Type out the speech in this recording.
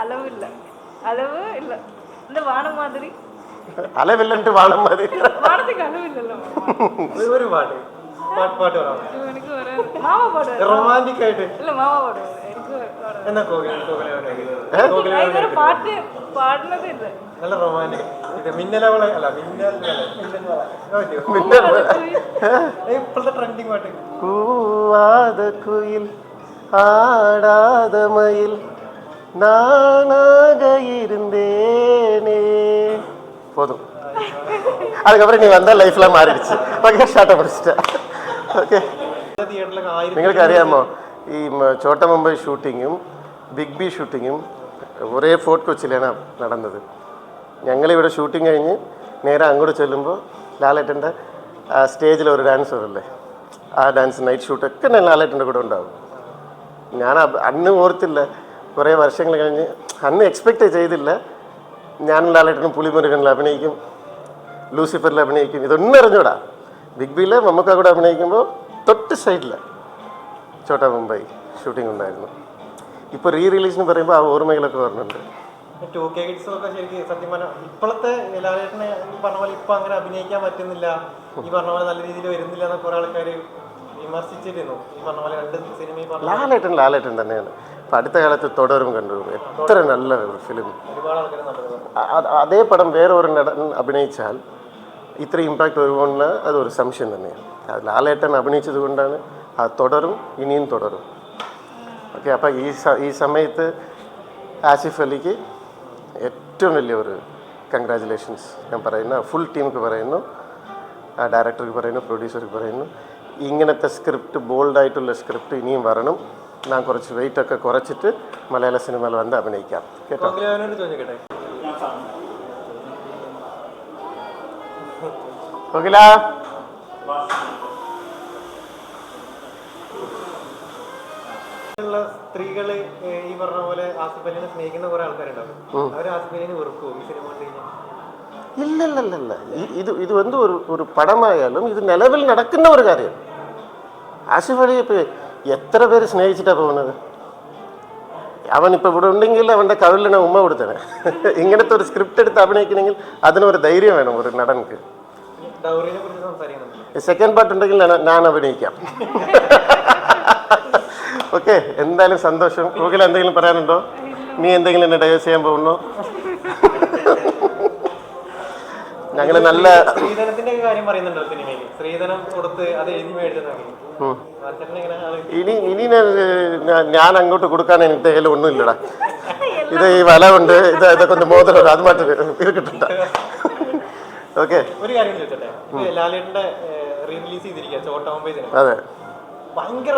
அளவு இல்லை அளவு இல்லை இந்த வானம் மாதிரி அளவில்லைன்ட்டு வானம் மாதிரி வானத்துக்கு அளவு இல்லைல்ல ஒரு பாட்டு പാട്ട് പാട്ട് മാമ പാടും റൊമാന്റിക് ആയിട്ട്. ഇല്ല മാമ പാടും. എന്നാ പാട്ട് പാടുന്നതില്ല നല്ല റൊമാന്റിക് ഇത് മിന്നലവളെ അല്ല മിന്നൽ ഇപ്പോഴത്തെ ട്രെൻഡിങ് പാട്ട്. കൂവാതെ കുയിൽ நானாக இருந்தேனே போதும் அதுக்கப்புறம் நீ வந்தா லைஃப்லாம் மாறிடுச்சு ஓகே ஷார்ட்டை முடிச்சிட்டேன் ഓക്കെ തിയേറ്ററിലൊക്കെ ആയിരം നിങ്ങൾക്ക് അറിയാമോ ഈ മ- ചോട്ട മുംബൈ ഷൂട്ടിങ്ങും ബിഗ് ബി ഷൂട്ടിങ്ങും ഒരേ ഫോർട്ട് കൊച്ചിയിലാണ് നടന്നത് ഞങ്ങളിവിടെ ഷൂട്ടിംഗ് കഴിഞ്ഞ് നേരെ അങ്ങോട്ട് ചെല്ലുമ്പോൾ ലാലേട്ടൻ്റെ സ്റ്റേജിൽ ഒരു ഡാൻസ് വരില്ലേ ആ ഡാൻസ് നൈറ്റ് ഷൂട്ടൊക്കെ ഞാൻ ലാലേട്ടൻ്റെ കൂടെ ഉണ്ടാവും ഞാൻ അബ്- അന്ന് ഓർത്തില്ല കുറേ വർഷങ്ങൾ കഴിഞ്ഞ് അന്ന് എക്സ്പെക്റ്റ് ചെയ്തില്ല. ഞാൻ ലാലേട്ടനും പുലിമുരുകനിൽ അഭിനയിക്കും. ലൂസിഫറിൽ അഭിനയിക്കും. ഇതൊന്നും അറിഞ്ഞൂടാ. ബിഗ് ബിയിൽ മമ്മക്ക കൂടെ അഭിനയിക്കുമ്പോൾ തൊട്ട് സൈഡിൽ ചോട്ടാ മുംബൈ ഷൂട്ടിംഗ് ഉണ്ടായിരുന്നു. ഇപ്പോൾ റീ റിലീസിന് പറയുമ്പോൾ ആ ഓർമ്മകളൊക്കെ വരുന്നുണ്ട് ടു കെ കിഡ്സും ഒക്കെ ശരിക്കും സത്യം പറഞ്ഞാൽ ഇപ്പോഴത്തെ ലാലേട്ടനെ ഈ പറഞ്ഞ പോലെ ഇപ്പൊ അങ്ങനെ അഭിനയിക്കാൻ പറ്റുന്നില്ല. ഈ പറഞ്ഞ പോലെ നല്ല രീതിയിൽ വരുന്നില്ല എന്നൊക്കെ കുറെ ആൾക്കാർ വിമർശിച്ചിരുന്നു. ഈ പറഞ്ഞ പോലെ രണ്ട് സിനിമ ലാലേട്ടൻ ലാലേട്ടൻ തന്നെയാണ്. ഇപ്പം അടുത്ത കാലത്ത് തുടരും കണ്ടു. എത്ര നല്ല ഫിലിം അതേ പടം വേറെ ഒരു നടൻ അഭിനയിച്ചാൽ ഇത്ര ഇമ്പാക്റ്റ് വരുമെന്ന് അതൊരു സംശയം തന്നെയാണ്. ലാലേട്ടൻ അഭിനയിച്ചത് കൊണ്ടാണ്. അത് തുടരും ഇനിയും തുടരും. ഓക്കെ അപ്പോൾ ഈ ഈ സമയത്ത് ആസിഫ് അലിക്ക് ഏറ്റവും വലിയ ഒരു കൺഗ്രാജുലേഷൻസ് ഞാൻ പറയുന്ന ഫുൾ ടീമിക്ക് പറയുന്നു ആ ഡയറക്ടർക്ക് പറയുന്നു പ്രൊഡ്യൂസർക്ക് പറയുന്നു. ഇങ്ങനത്തെ സ്ക്രിപ്റ്റ് ബോൾഡായിട്ടുള്ള സ്ക്രിപ്റ്റ് ഇനിയും വരണം. ഞാൻ കുറച്ച് വെയിറ്റ് ഒക്കെ കുറച്ചിട്ട് മലയാള സിനിമയിൽ വന്ന് അഭിനയിക്കാം. കേട്ടോ? കോകില സ്ത്രീകൾ ഈ പറഞ്ഞ പോലെ ആസിഫലിനെ സ്നേഹിക്കുന്ന കുറെ ആൾക്കാരുണ്ടാവും. അവർ ആസിഫലിനെ വെറുക്കുമോ ഈ സിനിമ കണ്ടു കഴിഞ്ഞാൽ? ഇത് ഇത് എന്തോ ഒരു ഒരു പടമായാലും ഇത് നിലവിൽ നടക്കുന്ന ഒരു കാര്യം. ആസിഫ് അലി ഇപ്പൊ എത്ര പേര് സ്നേഹിച്ചിട്ടാ പോകുന്നത്? അവൻ ഇപ്പൊ ഇവിടെ ഉണ്ടെങ്കിൽ അവന്റെ കവിളിനെ ഉമ്മ കൊടുത്തനെ ഇങ്ങനത്തെ ഒരു സ്ക്രിപ്റ്റ് എടുത്ത് അഭിനയിക്കണമെങ്കിൽ അതിനൊരു ധൈര്യം വേണം ഒരു നടൻക്ക്. സെക്കൻഡ് പാർട്ട് ഉണ്ടെങ്കിൽ ഞാൻ അഭിനയിക്കാം. ഓക്കെ എന്തായാലും സന്തോഷം. ഗൂഗിൾ എന്തെങ്കിലും പറയാനുണ്ടോ? നീ എന്തെങ്കിലും എന്നെ ഡൈവേഴ്സ് ചെയ്യാൻ പോകുന്നു? ഞങ്ങൾ നല്ല സ്ത്രീധനത്തിന്റെ കാര്യം പറയുന്നുണ്ടോ സിനിമയിൽ സ്ത്രീധനം കൊടുത്ത് അത് എഴുതി ആൾ ഇനി ഇനി ഞാൻ- അങ്ങോട്ട് കൊടുക്കാൻ എനിക്ക് തേയില ഒന്നും ഇല്ലടാ ഇത് ഈ വല ഉണ്ട് ഇത് ഇതൊക്കെ ഒന്ന് മോതിരം അത് മാറ്റി ഇരിക്കട്ടുണ്ട ഓക്കെ. ഒരു കാര്യം ചോദിച്ചോട്ടെ? ലാലേട്ടന്റെ റീ റിലീസ് ചെയ്തിരിക്കുക ചോട്ട അതെ. ഭയങ്കര